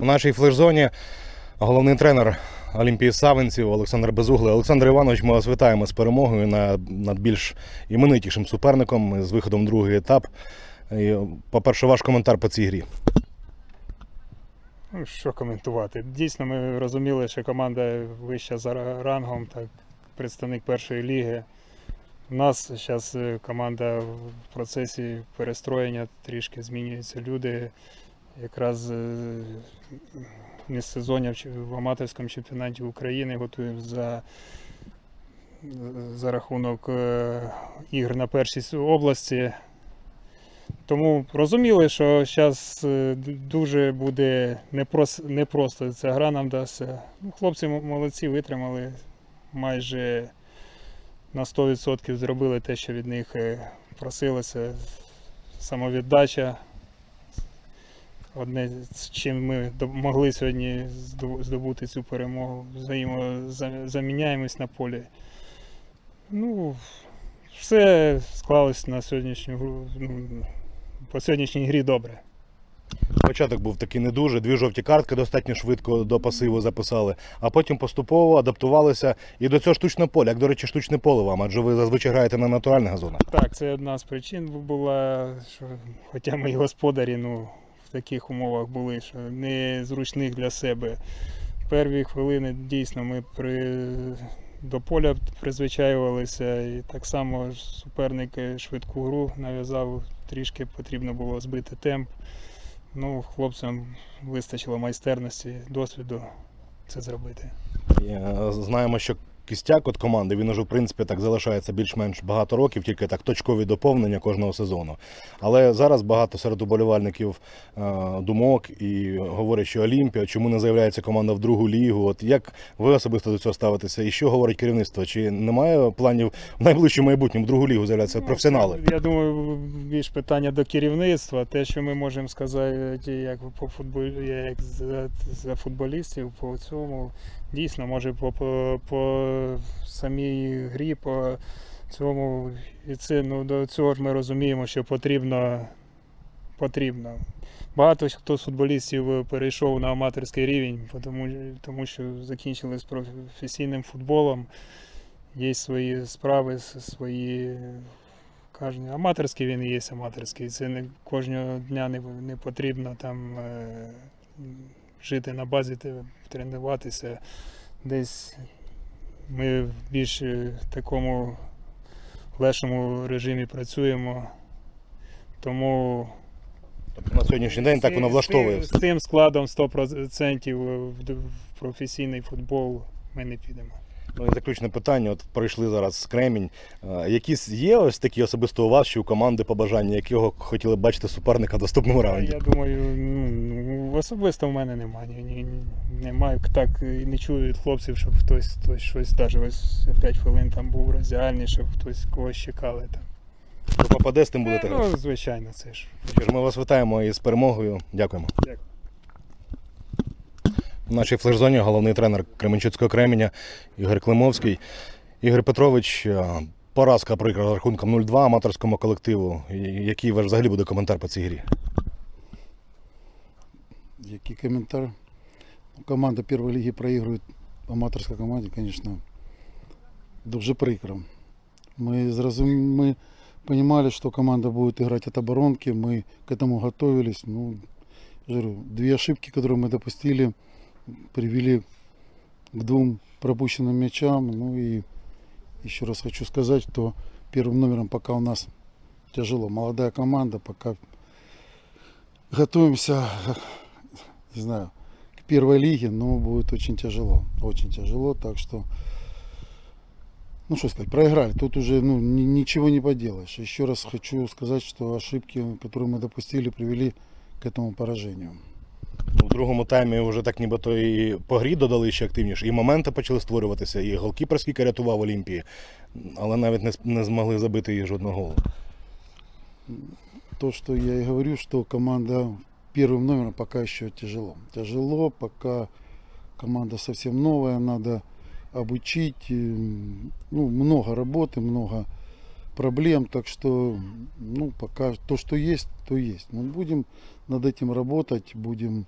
У нашій флеш-зоні головний тренер Олімпії Савинців Олександр Безуглий. Олександр Іванович, ми вас вітаємо з перемогою над, більш іменитішим суперником з виходом в другий етап. По-перше, ваш коментар по цій грі. Ну, що коментувати? Дійсно, ми розуміли, що команда вища за рангом, так, представник першої ліги. У нас зараз команда в процесі перестроєння, трішки змінюються люди. Якраз е, міжсезоння в аматорському чемпіонаті України готуємо за, за рахунок е, ігр на першій області. Тому розуміли, що зараз дуже буде непрос, непросто ця гра нам дасться. Ну, хлопці молодці, витримали майже на 100% зробили те, що від них е, просилося. Самовіддача. Одне, з чим ми могли сьогодні здобути цю перемогу. Взаємозаміняємось на полі. Ну, все склалось на сьогоднішню гру. Ну, по сьогоднішній грі добре. Початок був такий не дуже, дві жовті картки достатньо швидко до пасиву записали, а потім поступово адаптувалися і до цього штучне поле. Як, до речі, штучне поле вам, адже ви зазвичай граєте на натуральних газонах. Так, це одна з причин була, що хоча ми і господарі ну, таких умовах були, що незручних для себе. Перві хвилини дійсно ми при, до поля призвичаювалися, і так само суперник швидку гру нав'язав, трішки потрібно було збити темп. Ну, хлопцям вистачило майстерності, досвіду це зробити. Знаємо, що кістяк от команди він уже в принципі так залишається більш-менш багато років, тільки так точкові доповнення кожного сезону. Але зараз багато серед уболівальників е, думок і говорять, що Олімпія, чому не заявляється команда в другу лігу. От як ви особисто до цього ставитеся? І що говорить керівництво? Чи немає планів в найближчому майбутньому в другу лігу професіонали? Ну, Я думаю, більш питання до керівництва. Те, що ми можемо сказати, як по футболі, як за, за футболістів, по цьому дійсно, може, по, по, по самій грі, по цьому і це ну до цього ж ми розуміємо, що потрібно. Потрібно. Багато хто з футболістів перейшов на аматорський рівень, тому, тому що закінчили з професійним футболом. Є свої справи, свої аматорський він є аматорський. Це не кожного дня не, не потрібно там е, жити на базі, тренуватися. Десь ми в більш е, такому легшому режимі працюємо. Тому Тобто на сьогоднішній день так воно влаштовує. З, з тим складом 100% в, в професійний футбол ми не підемо. Ну і заключне питання. От пройшли зараз Кремінь. Е, Якісь є ось такі особисто у вас чи у команди побажання, якого хотіли б бачити суперника в наступному раунді? Я думаю, ну, особисто в мене немає. Ні, ні, немає так і не чую від хлопців, щоб хтось, хтось щось навіть ось 5 хвилин там був роздягальний, щоб хтось когось чекали там. Попаде, з тим будете грати. Ну, звичайно, це ж. Що ж, ми вас вітаємо із перемогою. Дякуємо. Дякую. В нашій флеш-зоні головний тренер Кременчуцького Кременя Ігор Климовський. Ігор Петрович, е, поразка прикра рахунком 0-2 аматорському колективу. Який ваш взагалі буде коментар по цій грі? Який коментар? Ну, Команда первой лиги проигрывает аматорской команде, конечно, дуже прикро. Мы, зразум... мы понимали, что команда будет играть от оборонки, мы к этому готовились. Ну, говорю, две ошибки, которые мы допустили, привели к двум пропущенным мячам. Ну и еще раз хочу сказать, что первым номером пока у нас тяжело. Молодая команда, пока готовимся не знаю, к первой лиге, но будет очень тяжело. Очень тяжело, так что, ну что сказать, проиграли. Тут уже ну, ни- ничего не поделаешь. Еще раз хочу сказать, что ошибки, которые мы допустили, привели к этому поражению. У другому таймі вже так нібито і по грі додали ще активніше, і моменти почали створюватися, і голкіпер скільки рятував Олімпії, але навіть не, с- не змогли забити їй жодного голу. То, что я и говорю, что команда первым номером пока еще тяжело. Тяжело, пока команда совсем новая, надо обучить. Ну, много работы, много проблем, так что, ну, пока то, что есть, то есть. Мы будем над этим работать, будем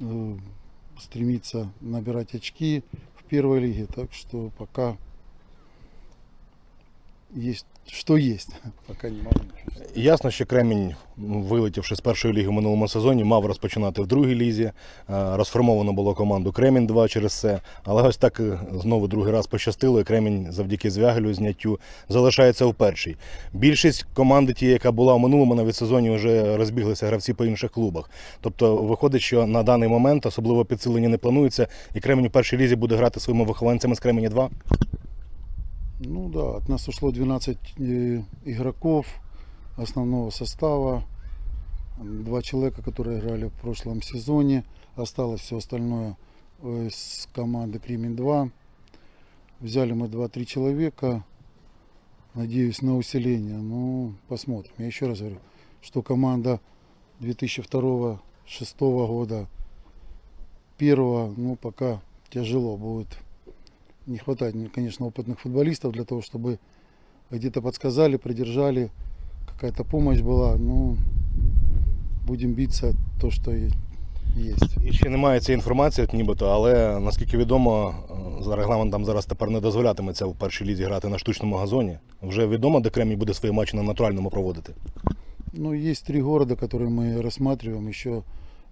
э, стремится набирать очки в первой лиге. Так что пока есть что есть. Пока не могу. Ясно, що Кремінь, вилетівши з першої ліги в минулому сезоні, мав розпочинати в другій лізі. Е, Розформовано було команду Кремінь 2 через це. Але ось так е, знову другий раз пощастило, і Кремінь завдяки звягелю зняттю залишається в першій. Більшість команди, ті, яка була в минулому навіть сезоні, вже розбіглися гравці по інших клубах. Тобто виходить, що на даний момент особливо підсилення не планується, і Кремінь у першій лізі буде грати своїми вихованцями з Кремені 2. Ну да, от нас ушло 12 э, игроков основного состава. Два человека, которые играли в прошлом сезоне. Осталось все остальное э, с команды Кремень 2. Взяли мы 2-3 человека. Надеюсь на усиление. Ну, посмотрим. Я еще раз говорю, что команда 2002-2006 года, первого, ну, пока тяжело будет не хватает, ну, конечно, опытных футболистов для того, чтобы где-то подсказали, придержали, какая-то помощь была. Ну, будем биться то, что и есть. І ще немає цієї інформації, от нібито, але наскільки відомо, е, за регламентом зараз тепер не дозволятиметься в першій лізі грати на штучному газоні. Вже відомо, де Кремінь буде свої матчі на натуральному проводити. Ну, есть три города, которые мы рассматриваем. Еще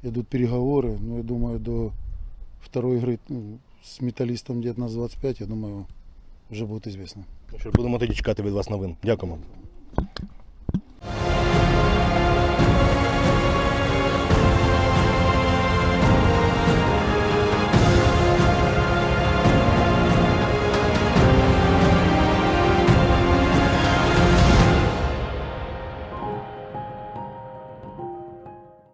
идут переговоры. Ну, я думаю, до второй игры ну, металістом где-то нас 25, я думаю, вже будет известно. Ну Що будемо тоді чекати від вас новин. Дякуємо.